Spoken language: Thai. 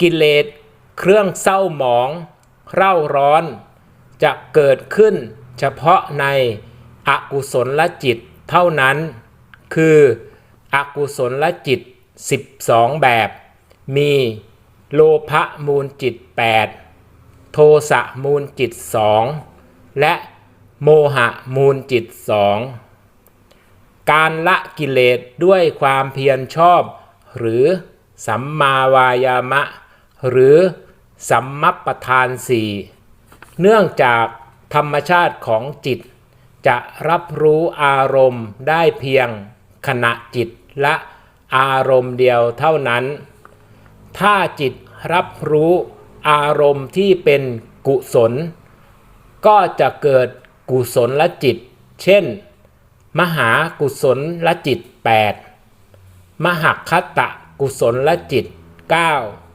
กิเลสเครื่องเศร้าหมอง เร่าร้อน จะเกิดขึ้นเฉพาะในอกุศลลจิตเท่านั้น คืออกุศลจิต 12 แบบ มีโลภะมูลจิต 8 โทสะมูลจิต 2 และโมหะมูลจิต 2 การละกิเลสด้วยความเพียรชอบ หรือสัมมาวายามะ หรือสัมมัปปทานสี่เนื่องจากธรรมชาติของจิต จะรับรู้อารมณ์ได้เพียงขณะจิตและอารมณ์เดียวเท่านั้น ถ้าจิตรับรู้อารมณ์ที่เป็นกุศล ก็จะเกิดกุศลละจิต เช่น มหากุศลละจิต 8 มหคตะกุศลละจิต 9